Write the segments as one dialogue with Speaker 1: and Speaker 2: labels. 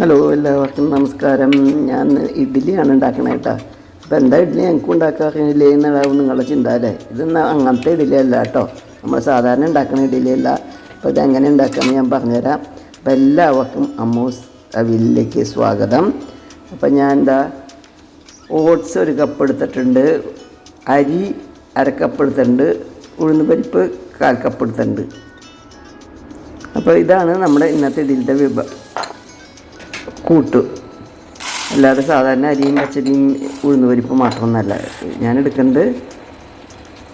Speaker 1: Hello എല്ലാവർക്കും നമസ്കാരം. ഞാൻ ഇഡ്ഡലിയാണ് ഉണ്ടാക്കണത് കേട്ടോ അപ്പോൾ എന്താ ഇഡ്ഡലി ഞങ്ങൾക്ക് ഉണ്ടാക്കാറില്ലേ എന്നുള്ളതാവും നിങ്ങളുടെ ചിന്ത അല്ലേ? ഇത് അങ്ങനത്തെ ഇഡ്ഡലി അല്ല കേട്ടോ നമ്മൾ സാധാരണ ഉണ്ടാക്കുന്ന ഇഡ്ഡലി അല്ല. അപ്പോൾ ഇതെങ്ങനെ ഉണ്ടാക്കാമെന്ന് ഞാൻ പറഞ്ഞുതരാം. അപ്പോൾ എല്ലാവർക്കും അമ്മൂസ് അവിലേക്ക് സ്വാഗതം. അപ്പോൾ ഞാൻ എന്താ ഓട്സ് ഒരു കപ്പ് എടുത്തിട്ടുണ്ട്. അരി അര കപ്പ് എടുത്തിട്ടുണ്ട്. ഉഴുന്ന് പരിപ്പ് കാൽ കപ്പ് എടുത്തിട്ടുണ്ട്. അപ്പോൾ ഇതാണ് നമ്മുടെ ഇന്നത്തെ ഇതിന്റെ വിഭ കൂട്ട്. അല്ലാതെ സാധാരണ അരിയും പച്ചരിയും ഉഴുന്ന് പരിപ്പ് മാത്രമൊന്നല്ല. ഞാൻ എടുക്കുന്നത്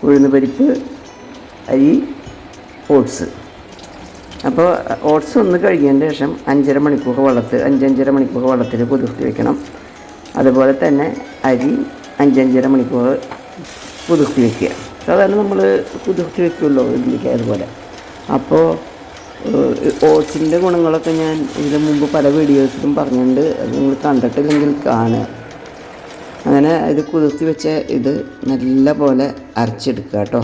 Speaker 1: ഉഴുന്ന് പരിപ്പ് അരി ഓട്സ്. അപ്പോൾ ഓട്സ് ഒന്ന് കഴുകിയതിന് ശേഷം അഞ്ചര മണിക്കൂർ വെള്ളത്തിൽ അഞ്ചഞ്ചര മണിക്കൂർ വെള്ളത്തിൽ കുതിർത്തി വെക്കണം. അതുപോലെ തന്നെ അരി അഞ്ചഞ്ചര മണിക്കൂർ കുതിർത്തി വെക്കുക. സാധാരണ നമ്മൾ കുതിർത്തി വെക്കുമല്ലോ ഇതിലേക്ക് അതുപോലെ. അപ്പോൾ ഓട്സിന്റെ ഗുണങ്ങളൊക്കെ ഞാൻ ഇതിന് മുമ്പ് പല വീഡിയോസിലും പറഞ്ഞിട്ടുണ്ട് നിങ്ങൾ കണ്ടിട്ടില്ലെങ്കിൽ കാണുക അങ്ങനെ ഇത് കുതിർത്തി വെച്ച ഇത് നല്ല പോലെ അരച്ചെടുക്കുക കേട്ടോ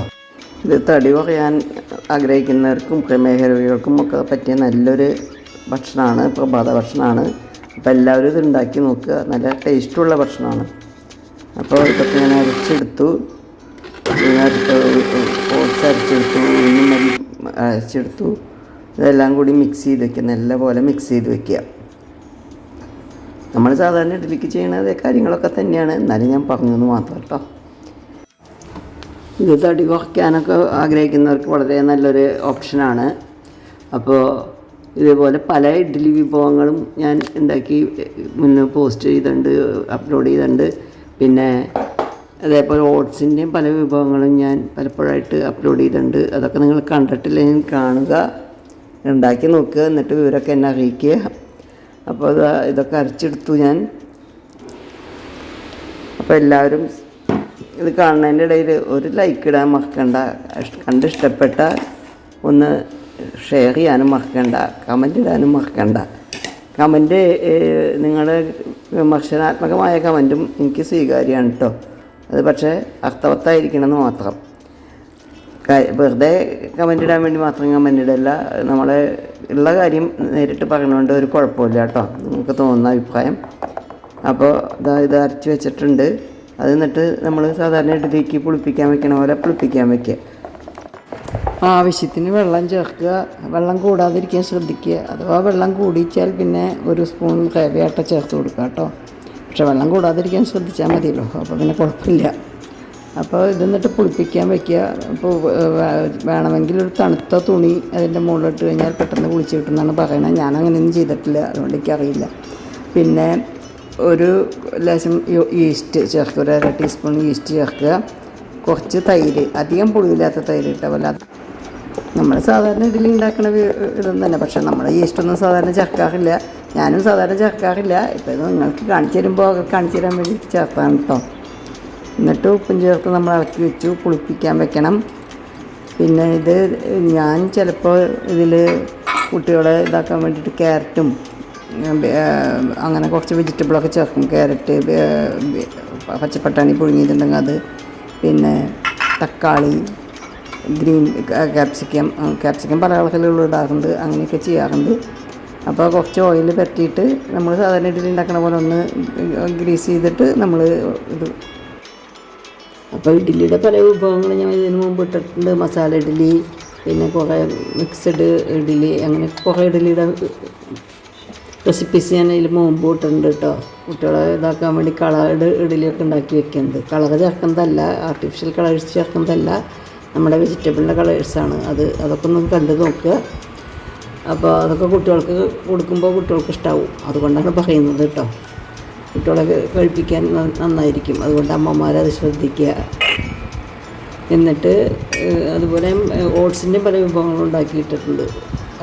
Speaker 1: ഇത് തടി കുറയാൻ ആഗ്രഹിക്കുന്നവർക്കും പ്രമേഹരോഗികൾക്കും ഒക്കെ പറ്റിയ നല്ലൊരു ഭക്ഷണമാണ് പ്രഭാത ഭക്ഷണമാണ് അപ്പോൾ എല്ലാവരും ഇത് ഉണ്ടാക്കി നോക്കുക നല്ല ടേസ്റ്റുള്ള ഭക്ഷണമാണ് അപ്പോൾ ഇതൊക്കെ ഞാൻ അരച്ചെടുത്തു ഓട്സ് അരച്ചെടുത്തു ഉഴുന്നും അരച്ചെടുത്തു ഇതെല്ലാം കൂടി മിക്സ് ചെയ്ത് വെക്കുക. നല്ല പോലെ മിക്സ് ചെയ്ത് വെക്കുക. നമ്മൾ സാധാരണ ഇഡ്ഡലിക്ക് അതേ കാര്യങ്ങളൊക്കെ തന്നെയാണ്. എന്നാലും ഞാൻ പറഞ്ഞു എന്ന് മാത്രം കേട്ടോ. ഇത് തടി കുറയ്ക്കാനൊക്കെ ആഗ്രഹിക്കുന്നവർക്ക് വളരെ നല്ലൊരു ഓപ്ഷനാണ് അപ്പോൾ ഇതേപോലെ പല ഇഡ്ഡലി വിഭവങ്ങളും ഞാൻ ഉണ്ടാക്കി മുന്നേ പോസ്റ്റ് ചെയ്തിട്ടുണ്ട് അപ്ലോഡ് ചെയ്തിട്ടുണ്ട്. പിന്നെ അതേപോലെ ഓട്സിന്റെയും പല വിഭവങ്ങളും ഞാൻ പലപ്പോഴായിട്ട് അപ്ലോഡ് ചെയ്തിട്ടുണ്ട്. അതൊക്കെ നിങ്ങൾ കണ്ടിട്ടില്ലെങ്കിൽ കാണുക. ഉണ്ടാക്കി നോക്കുക എന്നിട്ട് വിവരമൊക്കെ എന്നെ അറിയിക്കുക അപ്പോൾ അത് ഇതൊക്കെ അരച്ചെടുത്തു ഞാൻ. അപ്പോൾ എല്ലാവരും ഇത് കാണുന്നതിന്റെ ഇടയിൽ ഒരു ലൈക്ക് ഇടാൻ മറക്കണ്ട. കണ്ട് ഇഷ്ടപ്പെട്ട ഒന്ന് ഷെയർ ചെയ്യാനും മറക്കണ്ട. കമന്റ് ഇടാനും മറക്കണ്ട. കമന്റ് നിങ്ങളുടെ വിമർശനാത്മകമായ കമന്റും എനിക്ക് സ്വീകാര്യമാണ് കേട്ടോ അത് പക്ഷേ അർത്ഥവത്തായിരിക്കണമെന്ന് മാത്രം. വെറുതെ കമന്റ് ഇടാൻ വേണ്ടി മാത്രം കമന്റ് ഇടല്ല. നമ്മളെ ഉള്ള കാര്യം നേരിട്ട് പറഞ്ഞുകൊണ്ട് ഒരു കുഴപ്പമില്ല കേട്ടോ. നമുക്ക് തോന്നുന്ന അഭിപ്രായം. അപ്പോൾ ഇതാ ഇത് അരച്ച് വെച്ചിട്ടുണ്ട്. അത് എന്നിട്ട് നമ്മൾ സാധാരണ ഇഡലിക്ക് പുളിപ്പിക്കാൻ വെക്കണ പോലെ പുളിപ്പിക്കാൻ വെക്കുക. ആവശ്യത്തിന് വെള്ളം ചേർക്കുക. വെള്ളം കൂടാതിരിക്കാൻ ശ്രദ്ധിക്കുക. അഥവാ വെള്ളം കൂടിച്ചാൽ പിന്നെ ഒരു സ്പൂൺ കേവയാട്ട ചേർത്ത് കൊടുക്കുക കേട്ടോ. പക്ഷെ വെള്ളം കൂടാതിരിക്കാൻ ശ്രദ്ധിച്ചാൽ മതിയല്ലോ. അപ്പോൾ പിന്നെ കുഴപ്പമില്ല. അപ്പോൾ ഇത് എന്നിട്ട് പുളിപ്പിക്കാൻ വയ്ക്കുക അപ്പോൾ വേണമെങ്കിൽ ഒരു തണുത്ത തുണി അതിന്റെ മുകളിലിട്ട് കഴിഞ്ഞാൽ പെട്ടെന്ന് കുളിച്ച് കിട്ടുമെന്നാണ് പറയണത്. ഞാൻ അങ്ങനെയൊന്നും ചെയ്തിട്ടില്ല. അതുകൊണ്ട് എനിക്കറിയില്ല. പിന്നെ ഒരു ലേശം ഈസ്റ്റ് ചേർക്കുക. ഒരു അര ടീസ്പൂൺ ഈസ്റ്റ് ചേർക്കുക. കുറച്ച് തൈര്. അധികം പുളിയില്ലാത്ത തൈര് ഇട്ട പോലെ നമ്മൾ സാധാരണ ഇഡ്ഡലി ഉണ്ടാക്കുന്ന ഇതൊന്നും തന്നെ. പക്ഷേ നമ്മൾ ഈസ്റ്റൊന്നും സാധാരണ ചേർക്കാറില്ല. ഞാനും സാധാരണ ചേർക്കാറില്ല. ഇപ്പോൾ ഇത് നിങ്ങൾക്ക് കാണിച്ചു തരുമ്പോൾ കാണിച്ചു തരാൻ വേണ്ടി ചേർത്താണ് കേട്ടോ എന്നിട്ട് ഉപ്പും ചേർത്ത് നമ്മൾ ഇളക്കി വെച്ചു പുളിപ്പിക്കാൻ വെക്കണം. പിന്നെ ഇത് ഞാൻ ചിലപ്പോൾ ഇതിൽ കുട്ടികളെ ഇതാക്കാൻ വേണ്ടിയിട്ട് ക്യാരറ്റും അങ്ങനെ കുറച്ച് വെജിറ്റബിളൊക്കെ ചേർക്കും. ക്യാരറ്റ് പച്ചപ്പട്ടാണി പുഴുങ്ങിയിട്ടുണ്ടെങ്കിൽ അത്. പിന്നെ തക്കാളി ഗ്രീൻ ക്യാപ്സിക്കം ക്യാപ്സിക്കം പല കളറിലുള്ള ഇടാറുണ്ട് അങ്ങനെയൊക്കെ ചെയ്യാറുണ്ട്. അപ്പോൾ കുറച്ച് ഓയിൽ പറ്റിയിട്ട് നമ്മൾ സാധാരണ ഇഡ്ഡലി ഉണ്ടാക്കണ പോലെ ഒന്ന് ഗ്രീസ് ചെയ്തിട്ട് നമ്മൾ ഇത് അപ്പോൾ ഇഡ്ഡലിയുടെ പല വിഭവങ്ങളും ഞാൻ ഇതിനു മുമ്പ് ഇട്ടിട്ടുണ്ട്. മസാല ഇഡ്ഡലി പിന്നെ കുറേ മിക്സഡ് ഇഡ്ഡലി അങ്ങനെ കുറേ ഇഡ്ഡലിയുടെ റെസിപ്പീസ് ഞാൻ അതിൽ മുമ്പ് ഇട്ടിട്ടുണ്ട് കേട്ടോ കുട്ടികളെ ഇതാക്കാൻ വേണ്ടി കളർഡ് ഇഡ്ഡലിയൊക്കെ ഉണ്ടാക്കി വെക്കുന്നത് കളർ ചേർക്കുന്നതല്ല ആർട്ടിഫിഷ്യൽ കളേഴ്സ് ചേർക്കുന്നതല്ല നമ്മുടെ വെജിറ്റബിളിന്റെ കളേഴ്സാണ് അത് അതൊക്കെ ഒന്ന് കണ്ടു നോക്കുക. അപ്പോൾ അതൊക്കെ കുട്ടികൾക്ക് കൊടുക്കുമ്പോൾ കുട്ടികൾക്ക് ഇഷ്ടാവും. അതുകൊണ്ടാണ് പറയുന്നത് കേട്ടോ കുട്ടികളെ കഴിപ്പിക്കാൻ നന്നായിരിക്കും. അതുകൊണ്ട് അമ്മമാരത് ശ്രദ്ധിക്കുക. എന്നിട്ട് അതുപോലെ ഓട്സിന്റെ പല വിഭവങ്ങളും ഉണ്ടാക്കിയിട്ടിട്ടുണ്ട്.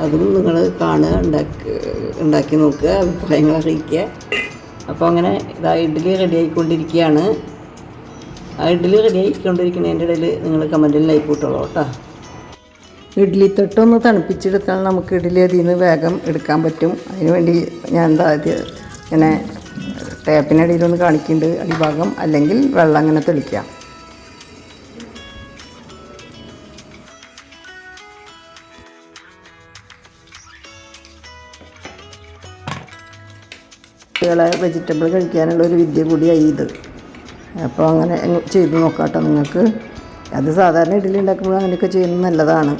Speaker 1: അതും നിങ്ങൾ കാണുക ഉണ്ടാക്കി ഉണ്ടാക്കി നോക്കുക അഭിപ്രായങ്ങൾ അറിയിക്കുക. അപ്പോൾ അങ്ങനെ ഇതാ ഇഡ്ഡലി റെഡി ആയിക്കൊണ്ടിരിക്കുകയാണ്. ആ ഇഡ്ഡലി റെഡി ആയിക്കൊണ്ടിരിക്കുന്നതിന്റെ ഇടയിൽ നിങ്ങൾ കമന്റിൽ ലൈക്ക് കൂട്ടുള്ളൂ കേട്ടോ. ഇഡ്ഡലി തൊട്ടൊന്ന് തണുപ്പിച്ചെടുത്താൽ നമുക്ക് ഇഡ്ഡലി അതിൽ നിന്ന് വേഗം എടുക്കാൻ പറ്റും. അതിനുവേണ്ടി ഞാൻ എന്താ ആദ്യം ഇങ്ങനെ ടേപ്പിനടിയിലൊന്ന് കാണിക്കുന്നുണ്ട് അടിഭാഗം അല്ലെങ്കിൽ വെള്ളം അങ്ങനെ തെളിക്കുക കുട്ടികളെ വെജിറ്റബിൾ കഴിക്കാനുള്ള ഒരു വിദ്യ കൂടിയായി ഇത്. അപ്പോൾ അങ്ങനെ അങ്ങ് ചെയ്ത് നോക്കാട്ടോ നിങ്ങൾക്ക്. അത് സാധാരണ ഇഡ്ഡലി ഉണ്ടാക്കുമ്പോൾ അങ്ങനെയൊക്കെ ചെയ്യുന്നത് നല്ലതാണ്.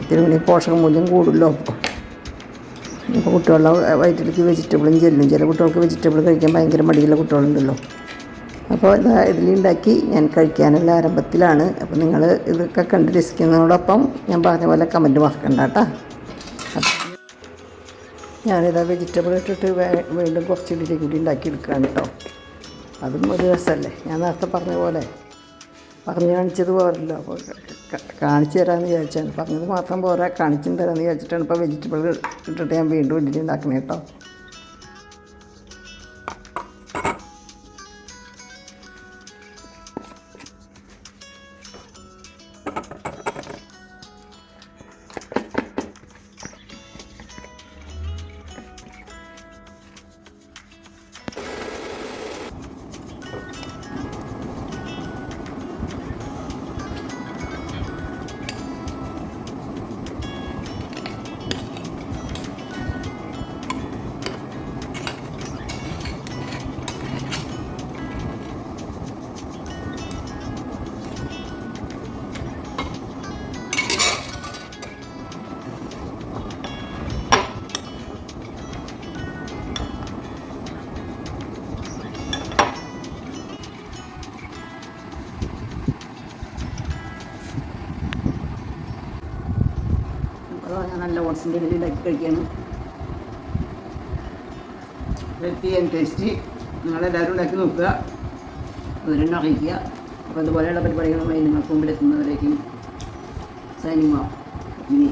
Speaker 1: പോഷക പോഷകമൂല്യം കൂടുമല്ലോ. ഇപ്പോൾ കുട്ടികളുടെ വയറ്റിലേക്ക് വെജിറ്റബിളും ചെല്ലും. ചില കുട്ടികൾക്ക് വെജിറ്റബിൾ കഴിക്കാൻ ഭയങ്കര മടിയുള്ള കുട്ടികളുണ്ടല്ലോ. അപ്പോൾ ഇതാ ഇഡ്ഡലി ഉണ്ടാക്കി ഞാൻ കഴിക്കാനുള്ള ആരംഭത്തിലാണ്. അപ്പോൾ നിങ്ങൾ ഇതൊക്കെ കണ്ട് രസിക്കുന്നതോടൊപ്പം ഞാൻ പറഞ്ഞ പോലെ കമന്റ് മറക്കണ്ട കേട്ടോ. ഞാനിതാ വെജിറ്റബിൾ ഇട്ടിട്ട് വീണ്ടും കുറച്ച് ഇഡ്ഡലി കൂടി ഉണ്ടാക്കി എടുക്കുകയാണ് കേട്ടോ. അതും ഒരു രസമല്ലേ? ഞാൻ നേരത്തെ പറഞ്ഞ പോലെ. പറഞ്ഞു കാണിച്ചത് പോരല്ലോ അപ്പോൾ കാണിച്ചു തരാമെന്ന് വിചാരിച്ചാണ്. പറഞ്ഞത് മാത്രം പോരാ. കാണിച്ചും തരാമെന്ന് വിചാരിച്ചിട്ടാണ് ഇപ്പോൾ വെജിറ്റബിൾ ഇട്ടിട്ട് ഞാൻ വീണ്ടും ഇഡ്ഡലി ഉണ്ടാക്കണേ കേട്ടോ നല്ല ഓട്സിന്റെ ഇതിൽ ഇതാക്കി കഴിക്കുകയാണ് ഹെൽത്തി ആൻഡ് ടേസ്റ്റി നിങ്ങളെല്ലാവരും ഉണ്ടാക്കി നോക്കുക. അതിലെന്നെ അറിയിക്കുക. അപ്പോൾ അതുപോലെയുള്ള പരിപാടികളുമായി നിങ്ങൾക്ക് മുമ്പിൽ എത്തുന്നവരേക്കും സൈനിങ് ഓഫ്. ഇനി